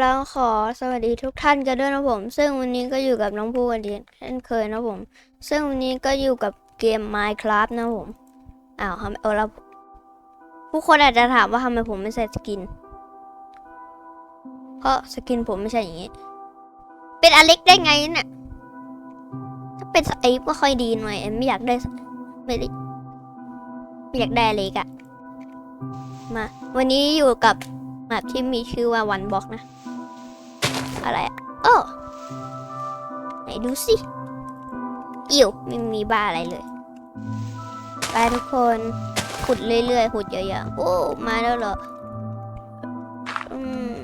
แล้วขอสวัสดีทุกท่านกันด้วยนะผม ซึ่งวันนี้ก็อยู่กับน้องผู้กันดีเช่นเคยนะผม ซึ่งวันนี้ก็อยู่กับเกม Minecraft นะผม อ้าวทำไมเอาแล้วผู้คนอาจจะถามว่าทำไมผมไม่ใส่สกิน เพราะสกินผมไม่ใช่อย่างนี้ เป็นอเล็กได้ไงเนี่ย ถ้าเป็นสไอก็ค่อยดีหน่อยไม่อยากได้ไม่ได้ไม่อยากได้อเล็กอะมา วันนี้อยู่กับ แมปที่มีชื่อว่าวันบ็อกนะ อะไรอะโอ้ไหนดูสิอิ๋วไม่มีบ้าอะไรเลย ไปทุกคนขุดเรื่อยๆขุดเยอะๆโอ้ มาแล้วเหรออืม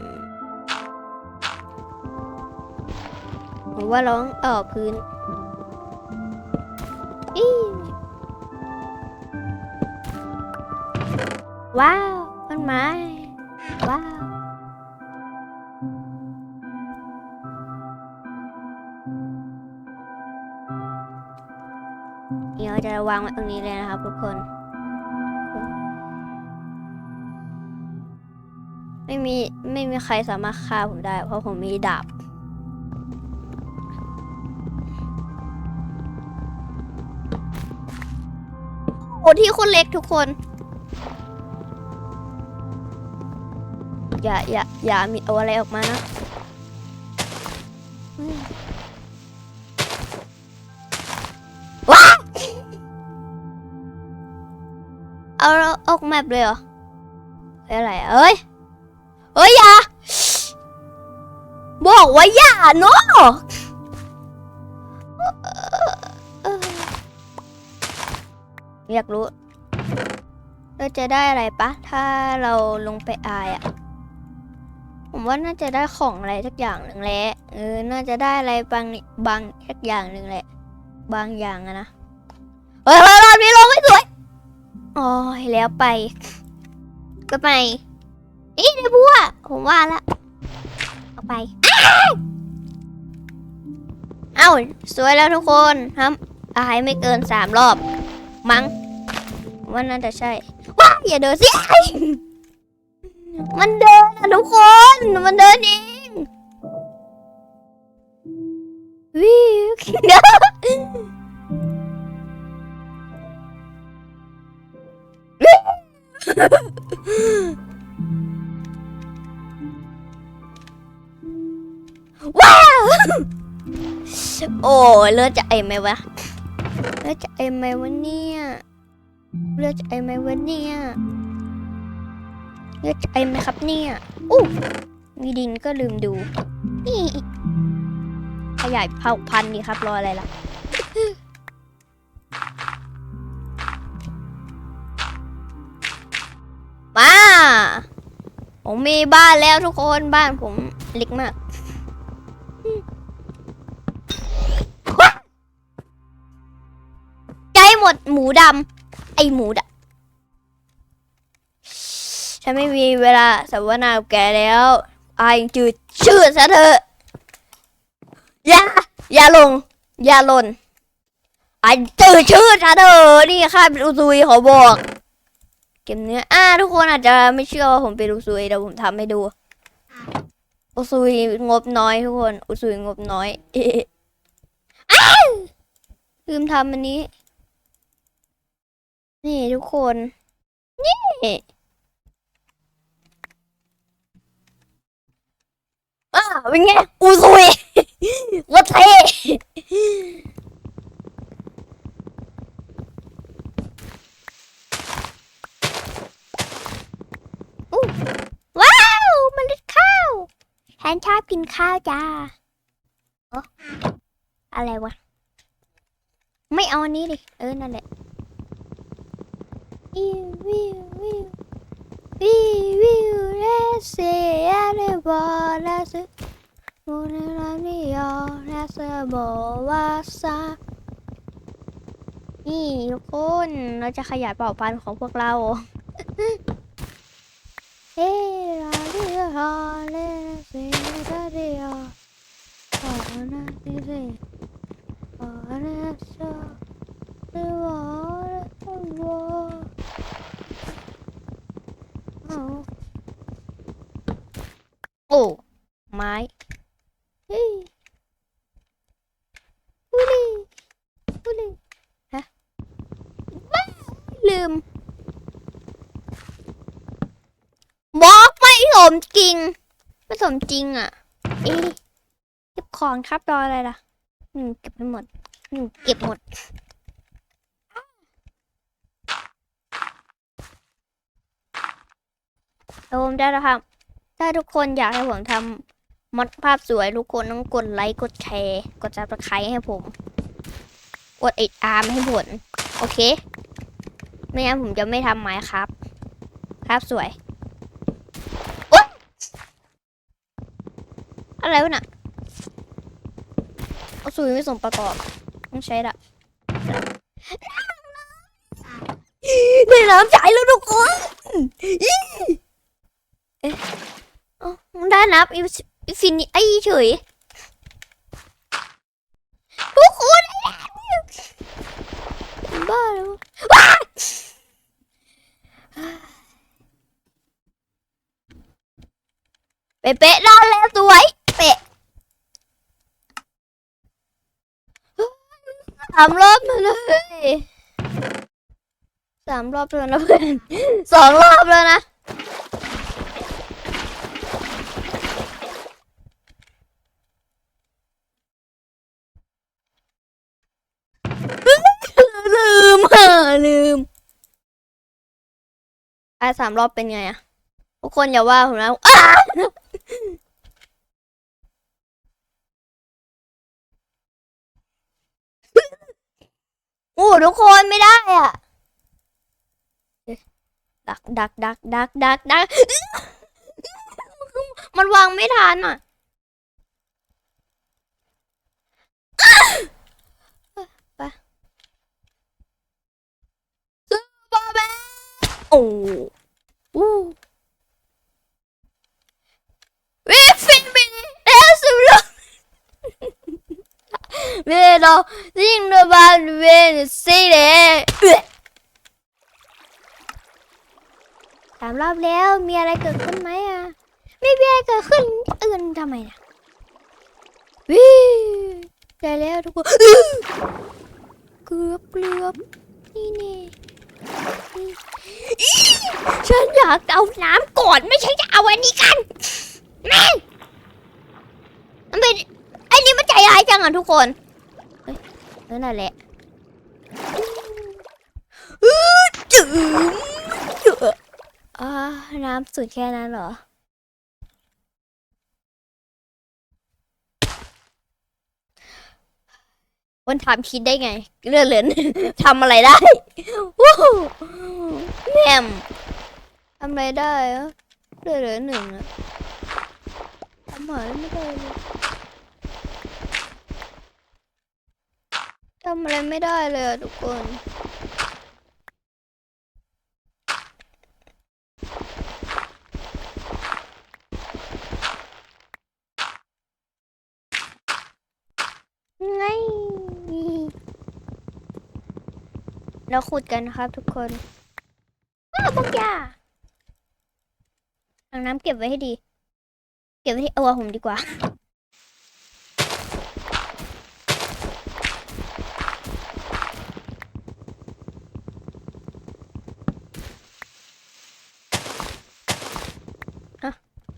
ผมว่าร้องเออพื้นอีว้าวต้นไม้ วางไว้ตรงนี้เลยนะครับ ทุกคน ไม่มีไม่มีใครสามารถฆ่าผมได้ เพราะผมมีดาบโอ้ที่คนเล็กทุกคน อย่าอย่าอย่ามีเอาอะไรออกมานะ เอาอออกแมปเลยเหรอเฮ้ยอะไรเอ้ยเฮ้ยอย่าบอกว่าอย่าเนาะอยากรู้เราจะได้อะไรปะ ถ้าเราลงไปอายอะผมว่าน่าจะได้ของอะไรสักอย่างหนึ่งแหละเออน่าจะได้อะไรบางบางสักอย่างหนึ่งแหละ บางอย่างอะนะเฮ้ยเฮ้ยรอบนี้ลงไม่ สวยโอ้ยแล้วไป ก็ไปอีได้บัวผมว่าละเอาไปเอ้าสวยแล้วทุกคนครับอายไม่เกินสามรอบ มั้งว่าน่าจะใช่ว้าอย่าเดินสิ มันเดินอะทุกคน มันเดินเองวิวว้าว โอ้เลือดจะเอ็มไหมวะเลือดจะเอ็มไหมวะเนี่ยเลือดจะเอ็มไหมวะเนี่ยเลือดจะเอ็มไหมครับเนี่ยอู้มีดินก็ลืมดูนี่ขยายเผ่าพันธุ์ดีครับรออะไรล่ะมาผมมีบ้านแล้วทุกคนบ้านผมเล็กมาก หมดหมูดำไอหมูดำฉันไม่มีเวลาสัมวนากับแกแล้วอายจืดชื่อซะเถอะอย่าอย่าลง อย่าหล่นอายจืดชื่อซะเถอะนี่ข้าเป็นอุซุยขอบอกเก็บเนื้ออ่าทุกคนอาจจะไม่เชื่อว่าผมเป็นอุซุยเดี๋ยวผมทำให้ดูอุซุยงบน้อยทุกคน อุซุยงบน้อยอ้าลืมทำอันนี้ นี่ทุกคน นี่อ่าเป็นไงอุซุยวัดเท่อู้ว้าวเมันข้าวฉันชอบกินข้าวจ้าอออะไรวะ ไม่เอาอันนี้ดิ เออ นั่นแหละ วิววิววิววิววิวเลเซียเนบอลาสโมเนลานิยอเลสบอวาซานี่ทุกคนเราจะขยายเผ่าพันธุ์ของพวกเราเฮ้ลาเรียฮาเลเซียลาเรียฮานาดิเซียฮานาซาเรวาเรวา โอ้ ไม้เฮ้ยวุ้ยวุ้ยฮะบ้าลืมบล็อกไม่สมจริง ไม่สมจริงอะ เอ๊ะเก็บของครับรออะไรล่ะ อืม เก็บไปหมด อืม เก็บหมด โอมได้แล้วครับ ถ้าทุกคนอยากให้ผมทำมอดภาพสวยทุกคนต้องกดไลค์กดแชร์กดจับตะไคร้ให้ผม กดไออาร์มให้ผลโอเค ไม่งั้นผมจะไม่ทำไม้ครับ ครับสวยโอ๊ยอะไรวะน่ะเอาสุยไม่สมประกอบ ต้องใช้ละได้น้ำใจแล้วทุกคน เอ๊ะได้นับอิฟินิไอเฉยทุกคนบ้าแล้วว้าเป๊ะๆได้แล้วสวยเป๊ะสามรอบมาเลยสามรอบแล้วนะเพื่อนสองรอบแล้วนะ ลืมอะลืม อะสามรอบเป็นไงอะทุกคนอย่าว่าผมนะโอ้ทุกคนไม่ได้อะ ดักดักดักดักดักดักมันวางไม่ทันอะ บอแบ โอ้อู้วิฟินบินเอสุดเวลาสิ่งเดบานเวนสิเดสามรอบแล้วมีอะไรเกิดขึ้นไหมอะ ไม่มีอะไรเกิดขึ้นอื่นทำไมนะวิได้แล้วทุกคนเกือบเกือบนี่นี่ ฉันอยากเอาน้ำก่อนไม่ใช่จะเอาอันนี้กันแม่งมันเป็นไอ้นี่มันใจร้ายจังอะทุกคนเฮ้ยนั่นแหละจืมเยอะอ่าน้ำสุดแค่นั้นเหรอันทำคิดได้ไง เลื่อนเลือนทำอะไรได้วู้ฮู้แม่มทำอะไรได้อะเลื่อนเลือหนึ่งอะทำอะไรไม่ได้เลยทำอะไรไม่ได้เลยอะทุกคน ไง เราขุดกันนะครับ ทุกคนว้าวพวกยาถังน้ำเก็บไว้ให้ดี เก็บไว้ที่เอาผมดีกว่า อะ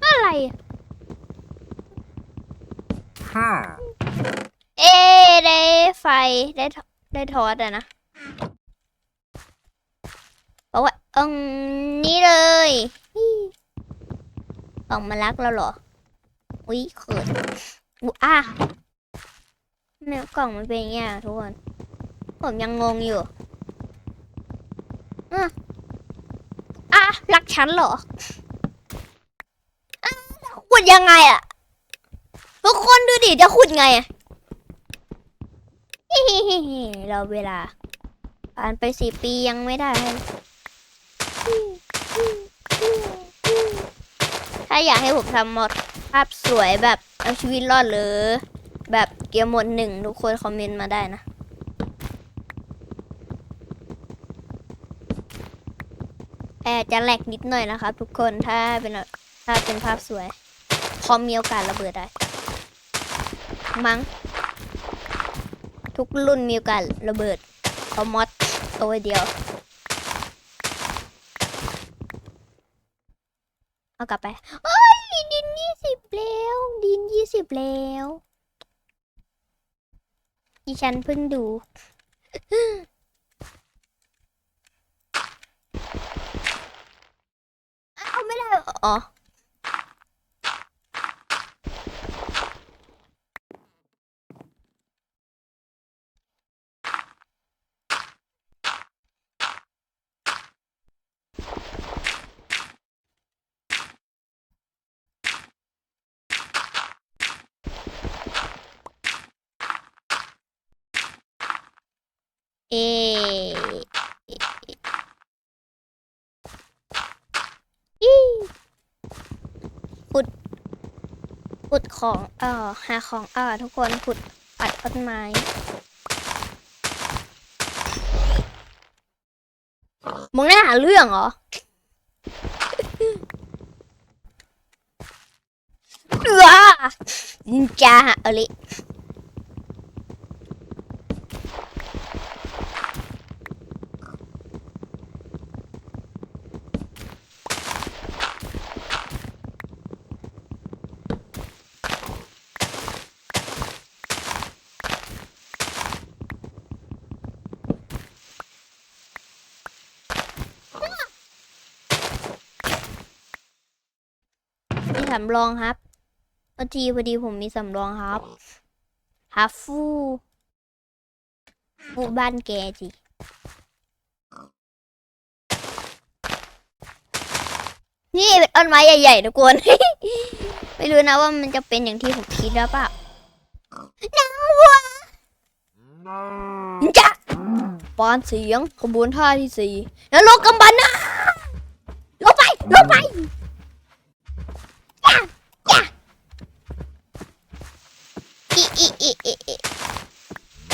อะไรอะห้า เอ๊ะได้ไฟได้ทได้ทอดอะนะ บอกว่าอืมนี่เลยกล่องมารักเราเหรอ อุ้ยเขินอุยอะเนี่ยกล่องมันเป็นอย่างเงี้ยทุกคน ผมยังงงอยู่อะอะรักฉันเหรออะขุดยังไงอะทุกคนดูดิจะขุดไงอะเราเวลาผ่านไปสี่ปียังไม่ได้ ถ้าอยากให้ผมทำมอดภาพสวยแบบเอาชีวิตรอดหรือ แบบเกียร์หมดหนึ่งทุกคนคอมเมนต์มาได้นะแอบจะแหลกนิดหน่อยนะครับทุกคนถ้าเป็นถ้าเป็นภาพสวยพอมีโอกาสระเบิดได้ มั้ง ทุกรุ่นมีโอกาสระเบิดเพราะมอดตัวเดียว เอากลับไปเอ้ยดินยี่สิบแล้วดินยี่สิบแล้วดิฉันเพิ่งดูเอาไม่ได้อ๋อ เออีขุด ขุดของ เอ่อ หาของเอ่อทุกคน ขุดปัดต้นไม้มึงได้หาเรื่องเหรอเอือนินจาเอลิมี สำรองครับเมื่อทีพอดีผมมีสำรองครับฮัฟฟูฟูบ้านแกจีนี่เป็นต้นไม้ใหญ่ๆทุกคน ไม่รู้นะว่ามันจะเป็นอย่างที่ผมคิดหรือเปล่าน้าวัวจ้ะปานเสียงขบวนท่าที่สี่แล้วลงกำบันนะลงไปลงไป อีอีอีอีอี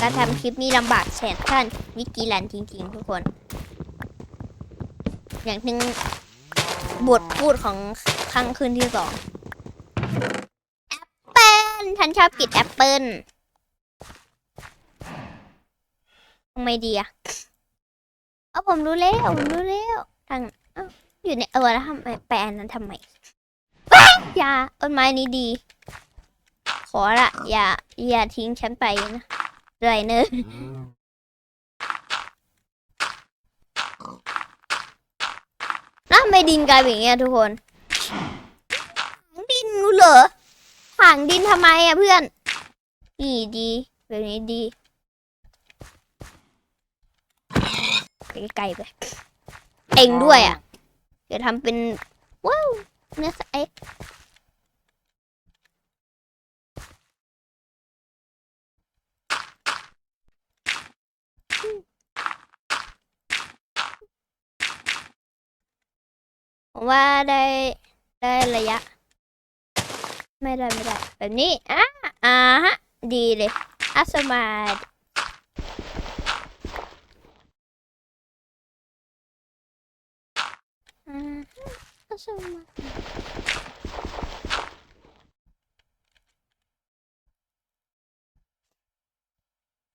การทำคลิปนี้ลำบากแสนขั้นวิกิลันจริงๆ ทุกคน อย่างหนึ่งบทพูดของครั้งคืนที่สองแอปเปิลฉันชอบกินแอปเปิลทำไมดีอะเอาผมรู้แล้วผมรู้แล้วทางเอ้าอยู่ในเออแล้วทำไมแปลนนั้นทำไมว้ายอยาต้นไม้นี้ดี ขอละอย่า อย่าทิ้งฉันไปนะไรเนอะแล้วทำไม่ดินกลายเป็นอย่างเงี้ยทุกคนดินรู้เหรอถางดินทำไมอะเพื่อนนี่ดีแบบนี้ดีไปไกลๆไปเองด้วยอะเดี๋ยวทำเป็นว้าวเนื้อสไอ ว่าได้ได้ระยะ ไม่ได้ไม่ได้แบบนี้อะอ่าฮะดีเลยอัสมาดอ่าฮะอัสมาด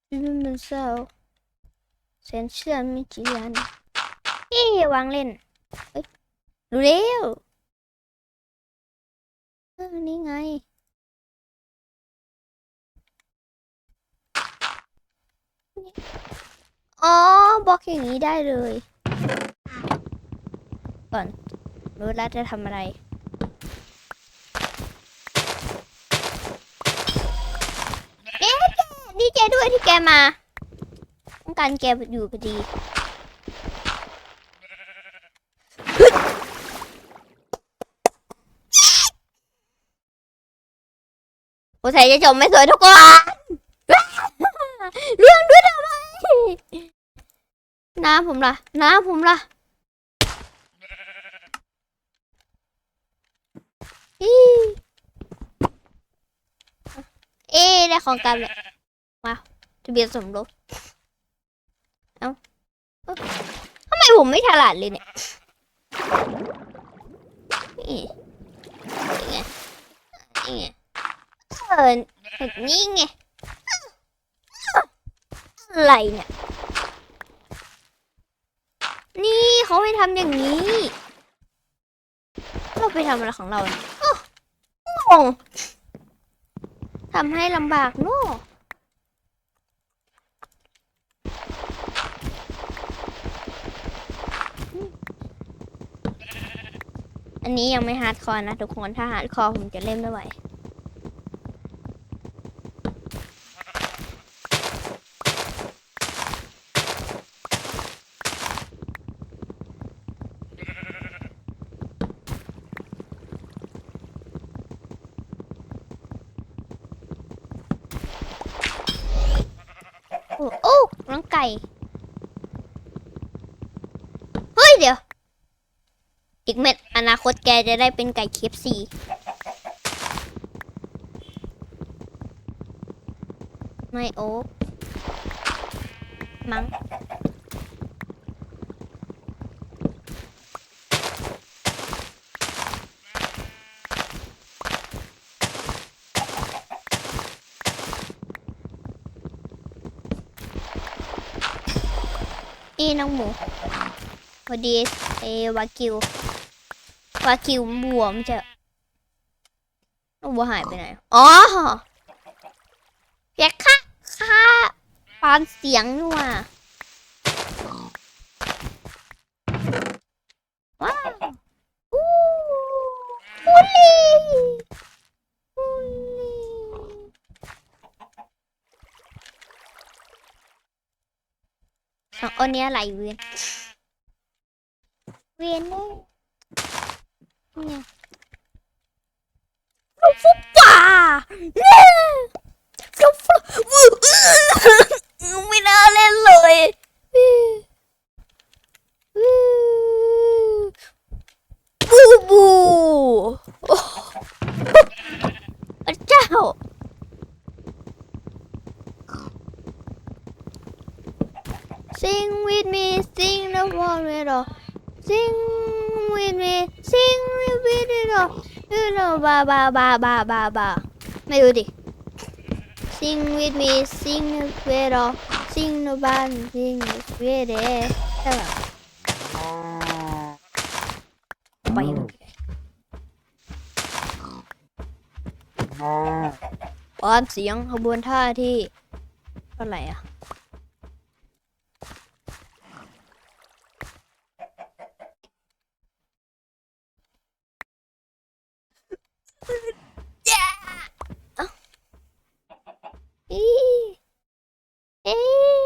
ลืมมันเศร้าเซนเชื่อไม่จีอันเอ๊วางเล่น รู้เร็วเออนี่ไง อ๋อบล็อกอย่างนี้ได้เลย ก่อน รู้แล้วจะทำอะไรเอ๊ะดีเจด้วยที่แกมา ต้องการแกอยู่พอดี ผู้ชายจะชมไม่สวยทุกคนเรื่องด้วยทำไมน้าผมล่ะ น้าผมล่ะอีเอ๊ได้ของกันเลยว้าวทะเบียนสมรสเอ้าทำไมผมไม่ฉลาดเลยเนี่ยนี่ยังไง นี่ไงเออแบบ นี้ไง อะไรเนี่ย นี่เขาให้ทำอย่างนี้ เราไปทำอะไรของเราเนี่ยอ้งงทำให้ลำบากเนอะอันนี้ยังไม่ฮาร์ดคอร์นะทุกคน ถ้าฮาร์ดคอร์ผมจะเล่นไม่ไหว โอ้โอ้น้อง ไก่ เฮ้ยเดี๋ยว อีกเม็ดอนาคตแกจะได้เป็นไก่เคฟซีไม่โอ๊กมั้ง อีน้องหมูพอดีเอวากิววากิวบัวมันจะน้องบัวหายไปไหน อ๋ออยกฆ่าฆ่าปานเสียงนี่หว่าว้าวอู้ฮูลี่ องอันเนี้ยไหลเวียน เวียนเลยเนี่ยลูกฟุบป่าเนี่ยลูกฟุบไม่น่าเล่นเลยบูบูโอ้พระเจ้า Sing with me, sing the world Sing with me, sing with it all. You know, ba ba ba ba ba ba. ไม่รู้ดิ Sing with me, sing with it all. Sing the band, sing with it. ใช่ป่ะไปเลยปอนเสียงขบวนท่าที่เท่าไหร่อะ อีเอ๊ะ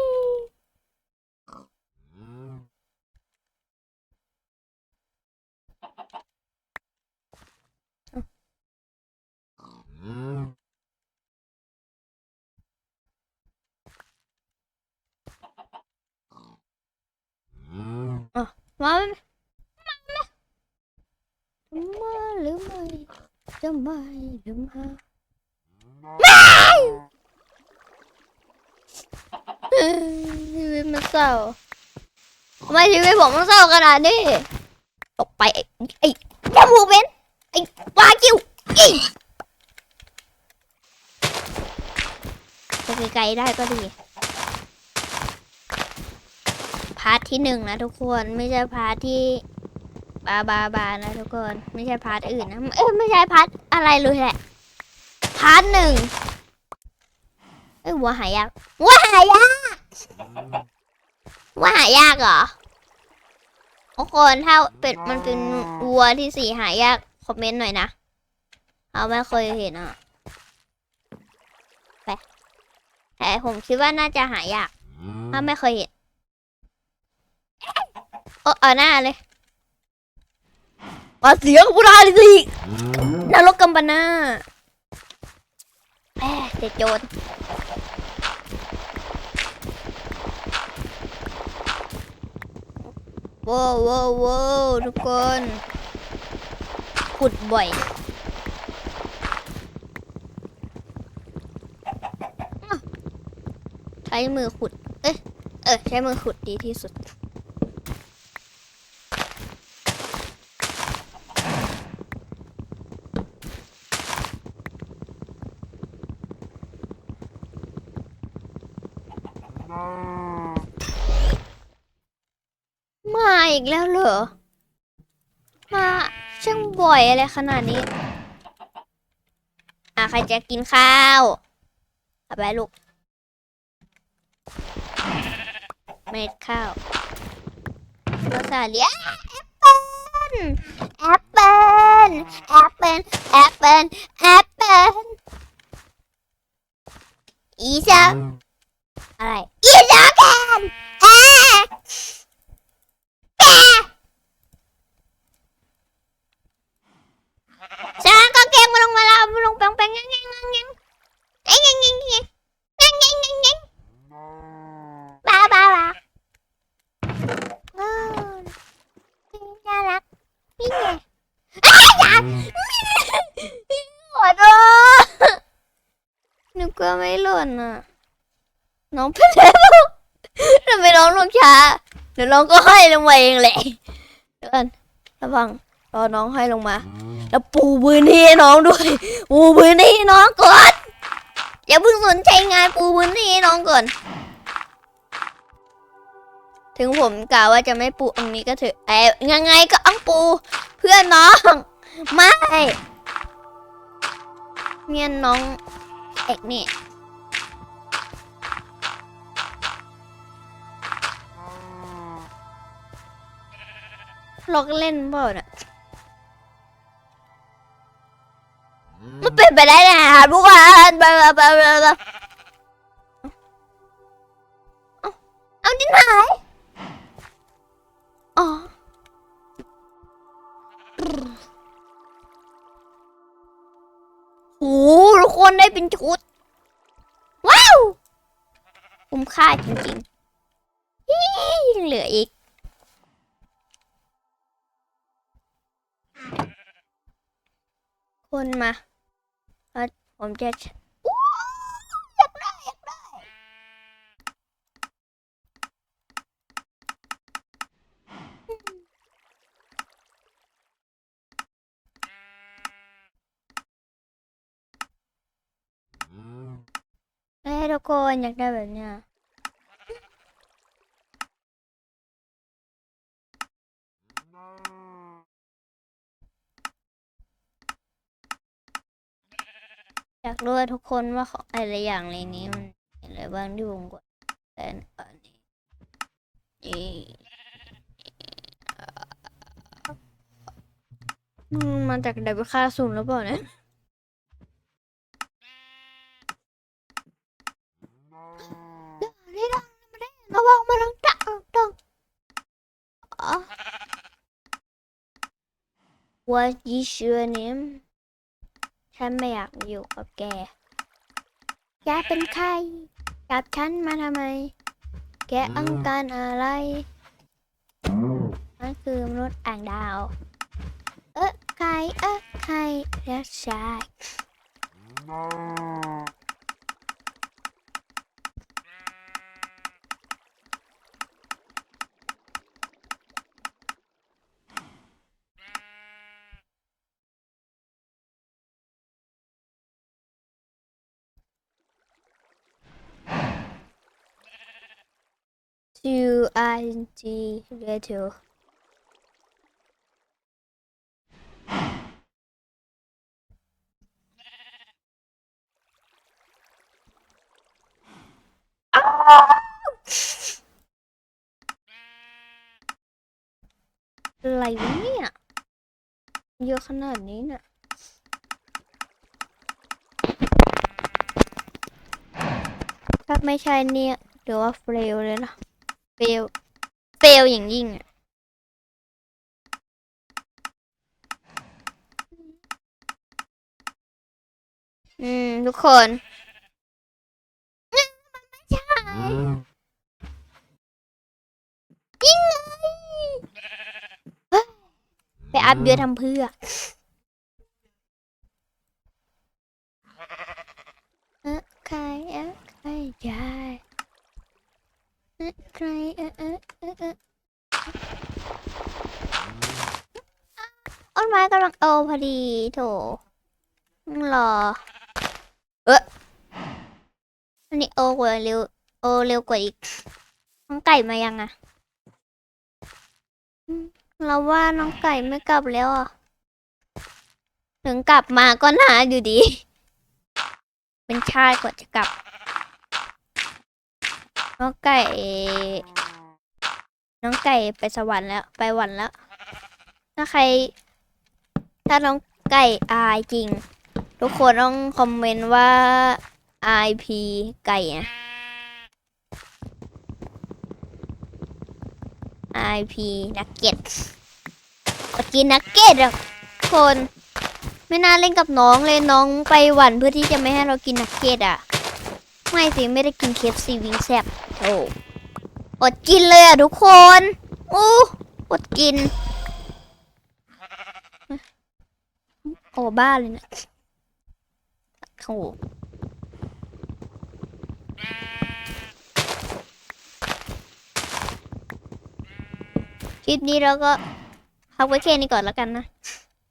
มาไหมมาหรือไม่จะไม่หรือมาเอ้ยชีวิตมันเศร้าทำไมชีวิตผมมันเศร้าขนาดนี้ตกไปไอ้ไอ้จมูกเบนไอ้วากิวอีจะไกลๆได้ก็ดี พาร์ทที่หนึ่งนะทุกคนไม่ใช่พาร์ทที่บาบาบานะทุกคน ไม่ใช่พาร์ทอื่นนะเอ้ไม่ใช่พาร์ทอะไรเลยแหละพาร์ทหนึ่งเอ้ยวัวหายากวัวหายากวัวหายากเหรอทุกคนถ้าเป็ดมันเป็นวัวที่สีหายากคอมเมนต์หน่อยนะเอาไม่เคยเห็นอะไปแต่ผมคิดว่าน่าจะหายากถ้าไม่เคยเห็น โอ้เอาหน้าเลยมาเสียงพูดอะไรสินรกกัมปนาแหมเด็ดโจรว้าวว้าวว้าวทุกคนขุดบ่อยอ้าวใช้มือขุด เอ้ยเออ ใช้มือขุดดีที่สุด มา อีกแล้วเหรอ มาช่างบ่อยอะไรขนาดนี้ อะ ใครจะกินข้าวเอาไปลูก เม็ดข้าวภาษาเรียกแอปเปิ้ลแอปเปิ้ลแอปเปิ้ลแอปเปิ้ลอีซ่าอะไร อีซ่า ว่าไม่หล่นอะ น้องไปแล้วทำไมน้องลงช้า เดี๋ยวน้องก็ให้ลงมาเองแหละ เดี๋ยวก่อนระวังรอน้องให้ลงมา แล้วปูพื้นที่ให้น้องด้วย ปูพื้นที่ให้น้องก่อน อย่าเพิ่งสนใจงานปูพื้นที่ให้น้องก่อน ถึงผมกล่าวว่าจะไม่ปูตรงนี้ก็เถอะแต่ยังไงก็ต้องปู เพื่อนน้อง ไม่เมียนน้องเอกนี่ ล็อกเล่นเปล่าเนี่ยมันเป็นไปได้ไงครับทุกคนบลาบลาบลาบลาบลาเอาเอาดินหายอ๋อโอ้โหทุกคนได้เป็นชุด ว้าว คุ้มค่าจริงๆฮี่ยังเหลืออีก คนมาแล้วผมจะอยากได้อยากได้ เอ้ยทุกคนอยากได้แบบเนี้ยอยาก รู้ว่าทุกคนว่าของอะไรอย่างในนี้มันอะไรบ้างที่ผมกดแต่อันนี้มันมาจากดับเบิลค่าศูนย์หรือเปล่าเนี่ยนี่ดังม่ได้ระวังมาลังจักดังอ๋อ What is your name ฉันไม่อยากอยู่กับแก แกเป็นใคร จับฉันมาทำไม แกอังการอะไรนั่นคือมนุษย์อ่างดาว เอ๊ะใคร เอ๊ะใครเรียกชาย 20 later. Like me. You're not นี่ยถ้าไม่ใช่เนี่ยเดี๋ยวว่าเฟลเลยนะเฟล เฟลอย่างยิ่งอะอืม ทุกคนมันไม่ใช่ยิ่งเลยเฮ้ยไปอัพเยอะทำเพื่อเอ๊ะใครเอ๊ะใครยายเอ๊ะใครเอ๊ะเอ๊ะเอ๊ะเอ๊ะต้น ไม้กำลังโตพอดีโถต้องรอ เอ๊ะอันนี้โตกว่าเร็ว โอ้เร็วกว่าอีกน้องไก่มายังอะอืมเราว่าน้องไก่ไม่กลับแล้วอะ ถึงกลับมาก็นานอยู่ดี เป็นชาติกว่าจะกลับ น้องไก่ น้องไก่ไปสวรรค์แล้ว ไปหวันแล้ว ถ้าใคร ถ้าน้องไก่อายจริง ทุกคนต้องคอมเมนต์ว่า IP ไก่อะ IP นักเก็ตมากินนักเก็ตอะทุกคน ไม่น่าเล่นกับน้องเลยน้องไปหวันเพื่อที่จะไม่ให้เรากินนักเก็ตอะไม่สิไม่ได้กินเคฟซีวิงแซบโอ้อดกินเลยอะทุกคนอู้อดกิน บ้าเลยนะโอ้คลิปนี้เราก็พักไว้แค่นี้ก่อนแล้วกันนะ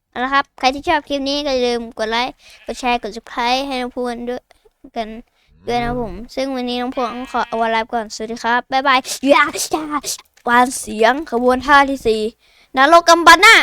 เอาละครับ ใครที่ชอบคลิปนี้ก็อย่าลืมกดไลค์ กดแชร์ กด subscribe ให้น้องพูนด้วยกันด้วยนะผม ซึ่งวันนี้น้องพูนต้องขอเอาไลฟ์ก่อน สวัสดีครับ บ๊ายบายยาชาวานเสียงขบวนท่าที่สี่นรกกำบันน่ะ